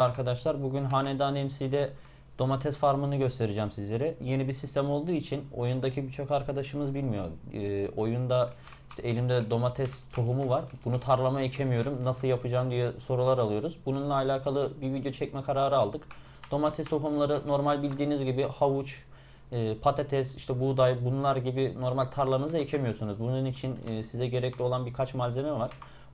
Arkadaşlar bugün Hanedan MC'de domates farmını göstereceğim sizlere. Yeni bir sistem olduğu için oyundaki birçok arkadaşımız bilmiyor. Ee, oyunda işte elimde domates tohumu var. Bunu tarlama ekemiyorum. Nasıl yapacağım diye sorular alıyoruz. Bununla alakalı bir video çekme kararı aldık. Domates tohumları normal bildiğiniz gibi havuç, e, patates, işte buğday bunlar gibi normal tarlanıza ekemiyorsunuz. Bunun için e, size gerekli olan birkaç malzeme var.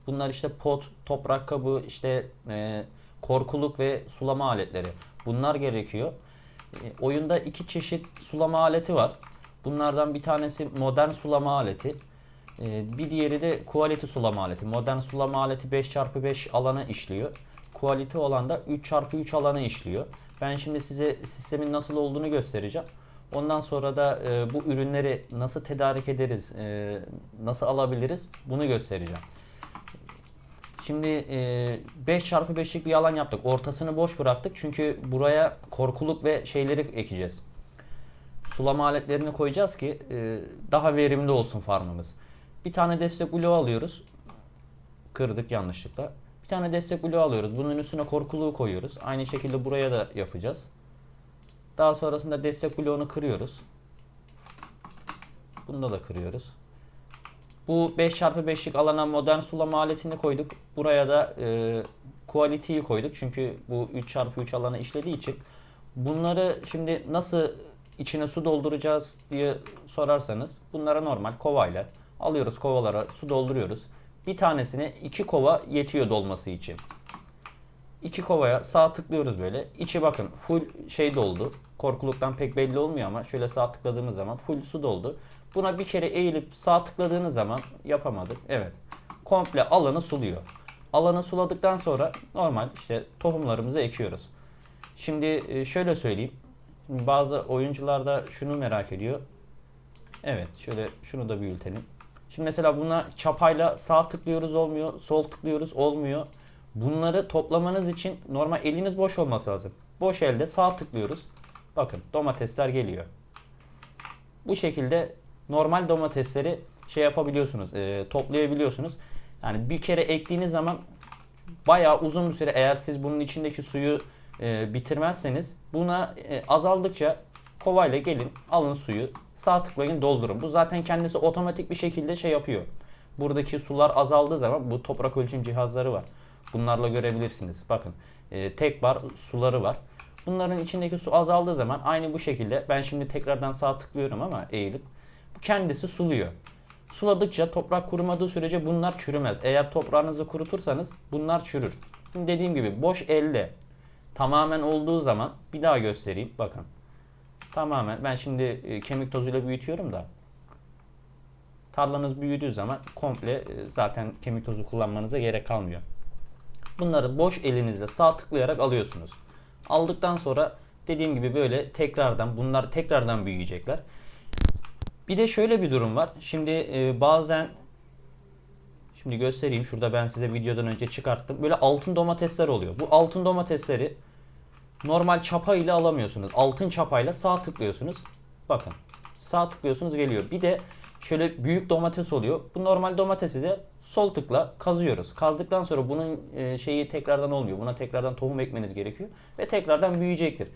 Bunlar işte pot, toprak kabı, işte e, korkuluk ve sulama aletleri. Bunlar gerekiyor. E, oyunda iki çeşit sulama aleti var. Bunlardan bir tanesi modern sulama aleti. E, bir diğeri de quality sulama aleti. Modern sulama aleti 5x5 alanı işliyor. Quality olan da 3x3 alanı işliyor. Ben şimdi size sistemin nasıl olduğunu göstereceğim. Ondan sonra da e, bu ürünleri nasıl tedarik ederiz, e, nasıl alabiliriz bunu göstereceğim. Şimdi e, 5 çarpı 5'lik bir alan yaptık. Ortasını boş bıraktık. Çünkü buraya korkuluk ve şeyleri ekeceğiz. Sulama aletlerini koyacağız ki e, daha verimli olsun farmımız. Bir tane destek bloğu alıyoruz. Kırdık yanlışlıkla. Bir tane destek bloğu alıyoruz. Bunun üstüne korkuluğu koyuyoruz. Aynı şekilde buraya da yapacağız. Daha sonrasında destek bloğunu kırıyoruz. Bunda da kırıyoruz. Bu 5x5'lik alana modern sulama aletini koyduk. Buraya da e, quality'yi koyduk. Çünkü bu 3x3 alana işlediği için. Bunları şimdi nasıl içine su dolduracağız diye sorarsanız bunlara normal kovayla alıyoruz kovalara su dolduruyoruz. Bir tanesine iki kova yetiyor dolması için. İki kovaya sağ tıklıyoruz böyle. İçi bakın full şey doldu. Korkuluktan pek belli olmuyor ama şöyle sağ tıkladığımız zaman full su doldu. Buna bir kere eğilip sağ tıkladığınız zaman yapamadık. Evet. Komple alanı suluyor. Alanı suladıktan sonra normal işte tohumlarımızı ekiyoruz. Şimdi e, şöyle söyleyeyim. Bazı oyuncular da şunu merak ediyor. Evet şöyle şunu da büyütelim. Şimdi mesela buna çapayla sağ tıklıyoruz olmuyor. Sol tıklıyoruz olmuyor. Bunları toplamanız için normal eliniz boş olması lazım. Boş elde sağ tıklıyoruz. Bakın domatesler geliyor. Bu şekilde normal domatesleri şey yapabiliyorsunuz, e, toplayabiliyorsunuz. Yani bir kere ektiğiniz zaman bayağı uzun bir süre eğer siz bunun içindeki suyu e, bitirmezseniz buna e, azaldıkça kovayla gelin alın suyu sağ tıklayın doldurun. Bu zaten kendisi otomatik bir şekilde şey yapıyor. Buradaki sular azaldığı zaman bu toprak ölçüm cihazları var. Bunlarla görebilirsiniz. Bakın e, tek bar suları var. Bunların içindeki su azaldığı zaman aynı bu şekilde ben şimdi tekrardan sağ tıklıyorum ama eğilip bu kendisi suluyor. Suladıkça toprak kurumadığı sürece bunlar çürümez. Eğer toprağınızı kurutursanız bunlar çürür. Şimdi dediğim gibi boş elde tamamen olduğu zaman bir daha göstereyim. Bakın. Tamamen ben şimdi e, kemik tozuyla büyütüyorum da tarlanız büyüdüğü zaman komple e, zaten kemik tozu kullanmanıza gerek kalmıyor. Bunları boş elinizle sağ tıklayarak alıyorsunuz. Aldıktan sonra dediğim gibi böyle tekrardan bunlar tekrardan büyüyecekler. Bir de şöyle bir durum var. Şimdi e, bazen şimdi göstereyim. Şurada ben size videodan önce çıkarttım. Böyle altın domatesler oluyor. Bu altın domatesleri normal çapa ile alamıyorsunuz. Altın çapayla sağ tıklıyorsunuz. Bakın. Sağ tıklıyorsunuz geliyor. Bir de şöyle büyük domates oluyor. Bu normal domatesi de sol tıkla kazıyoruz. Kazdıktan sonra bunun e, şeyi tekrardan olmuyor. Buna tekrardan tohum ekmeniz gerekiyor ve tekrardan büyüyecektir.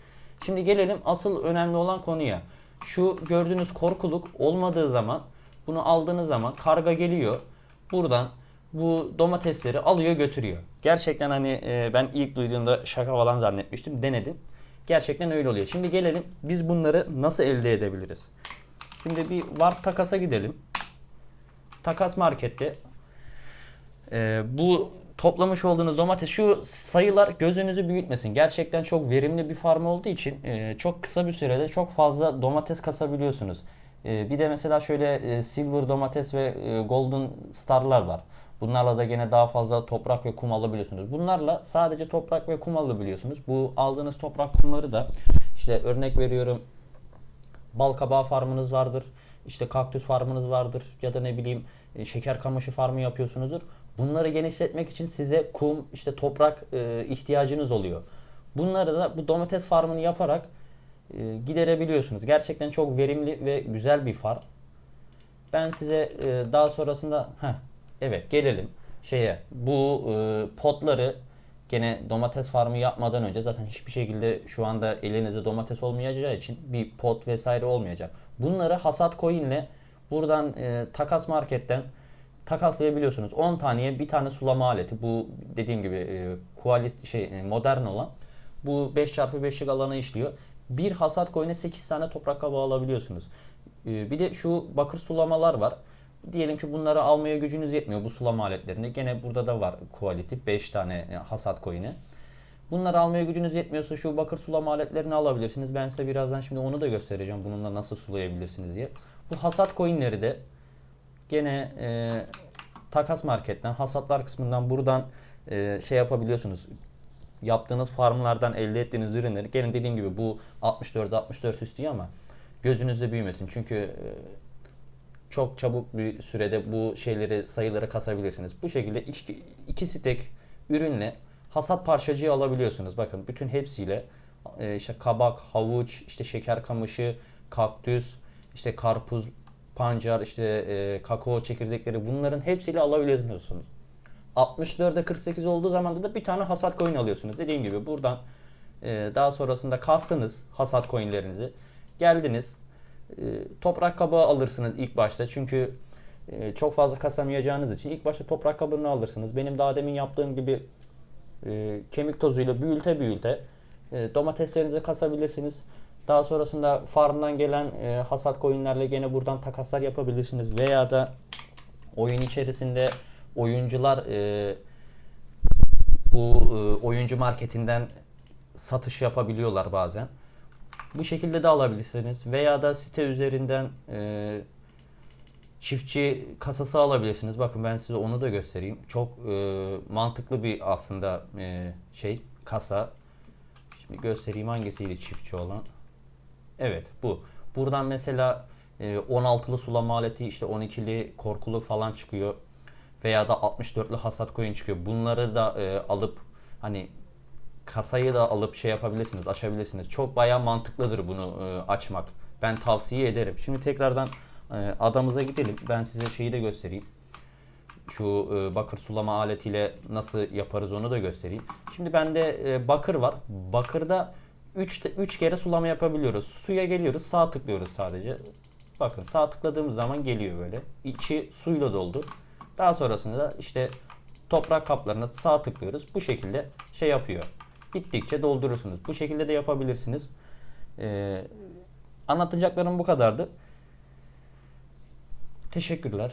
Şimdi gelelim asıl önemli olan konuya. Şu gördüğünüz korkuluk olmadığı zaman bunu aldığınız zaman karga geliyor. Buradan bu domatesleri alıyor götürüyor. Gerçekten hani e, ben ilk duyduğumda şaka falan zannetmiştim. Denedim. Gerçekten öyle oluyor. Şimdi gelelim biz bunları nasıl elde edebiliriz? Şimdi bir var takasa gidelim. Takas markette ee, bu toplamış olduğunuz domates şu sayılar gözünüzü büyütmesin. Gerçekten çok verimli bir farm olduğu için e, çok kısa bir sürede çok fazla domates kasabiliyorsunuz. E, bir de mesela şöyle e, silver domates ve e, golden starlar var. Bunlarla da gene daha fazla toprak ve kum alabiliyorsunuz. Bunlarla sadece toprak ve kum alabiliyorsunuz. Bu aldığınız toprak kumları da işte örnek veriyorum bal kabağı farmınız vardır. işte kaktüs farmınız vardır ya da ne bileyim e, şeker kamışı farmı yapıyorsunuzdur. Bunları genişletmek için size kum, işte toprak e, ihtiyacınız oluyor. Bunları da bu domates farmını yaparak e, giderebiliyorsunuz. Gerçekten çok verimli ve güzel bir farm. Ben size e, daha sonrasında heh, evet gelelim şeye bu e, potları Gene domates farmı yapmadan önce zaten hiçbir şekilde şu anda elinizde domates olmayacağı için bir pot vesaire olmayacak. Bunları hasat coin'le buradan e, takas marketten takaslayabiliyorsunuz. 10 taneye bir tane sulama aleti. Bu dediğim gibi e, quality şey e, modern olan. Bu 5x5'lik alanı işliyor. Bir hasat coin'e 8 tane toprak kabağı alabiliyorsunuz. E, bir de şu bakır sulamalar var. Diyelim ki bunları almaya gücünüz yetmiyor bu sulama aletlerini. Gene burada da var quality 5 tane e, hasat coin'i. Bunları almaya gücünüz yetmiyorsa şu bakır sulama aletlerini alabilirsiniz. Ben size birazdan şimdi onu da göstereceğim. Bununla nasıl sulayabilirsiniz diye. Bu hasat coin'leri de gene e, takas marketten, hasatlar kısmından buradan e, şey yapabiliyorsunuz. Yaptığınız farmlardan elde ettiğiniz ürünleri gene dediğim gibi bu 64 64 üstü ama gözünüzde büyümesin. Çünkü e, çok çabuk bir sürede bu şeyleri sayıları kasabilirsiniz. Bu şekilde iki, iki stek ürünle hasat parçacığı alabiliyorsunuz. Bakın bütün hepsiyle e, işte kabak, havuç, işte şeker kamışı, kaktüs, işte karpuz, pancar, işte e, kakao çekirdekleri bunların hepsiyle alabiliyorsunuz. 64'e 48 olduğu zaman da bir tane hasat coin alıyorsunuz. Dediğim gibi buradan e, daha sonrasında kastınız hasat coinlerinizi. Geldiniz e, toprak kabağı alırsınız ilk başta. Çünkü e, çok fazla kasamayacağınız için ilk başta toprak kabını alırsınız. Benim daha demin yaptığım gibi e, kemik tozuyla büyülte büyülte e, domateslerinizi kasabilirsiniz. Daha sonrasında farmdan gelen e, hasat coinlerle gene buradan takaslar yapabilirsiniz. Veya da oyun içerisinde oyuncular e, bu e, oyuncu marketinden satış yapabiliyorlar bazen. Bu şekilde de alabilirsiniz. Veya da site üzerinden e, çiftçi kasası alabilirsiniz. Bakın ben size onu da göstereyim. Çok e, mantıklı bir aslında e, şey kasa. Şimdi göstereyim hangisiydi çiftçi olan. Evet bu. Buradan mesela e, 16'lı sulama aleti işte 12'li korkulu falan çıkıyor. Veya da 64'lü hasat coin çıkıyor. Bunları da e, alıp hani kasayı da alıp şey yapabilirsiniz, açabilirsiniz. Çok bayağı mantıklıdır bunu e, açmak. Ben tavsiye ederim. Şimdi tekrardan e, adamıza gidelim. Ben size şeyi de göstereyim. Şu e, bakır sulama aletiyle nasıl yaparız onu da göstereyim. Şimdi bende e, bakır var. Bakırda 3 3 kere sulama yapabiliyoruz. Suya geliyoruz, sağ tıklıyoruz sadece. Bakın sağ tıkladığımız zaman geliyor böyle. İçi suyla doldu. Daha sonrasında da işte toprak kaplarına sağ tıklıyoruz. Bu şekilde şey yapıyor. Bittikçe doldurursunuz. Bu şekilde de yapabilirsiniz. Ee, anlatacaklarım bu kadardı. Teşekkürler.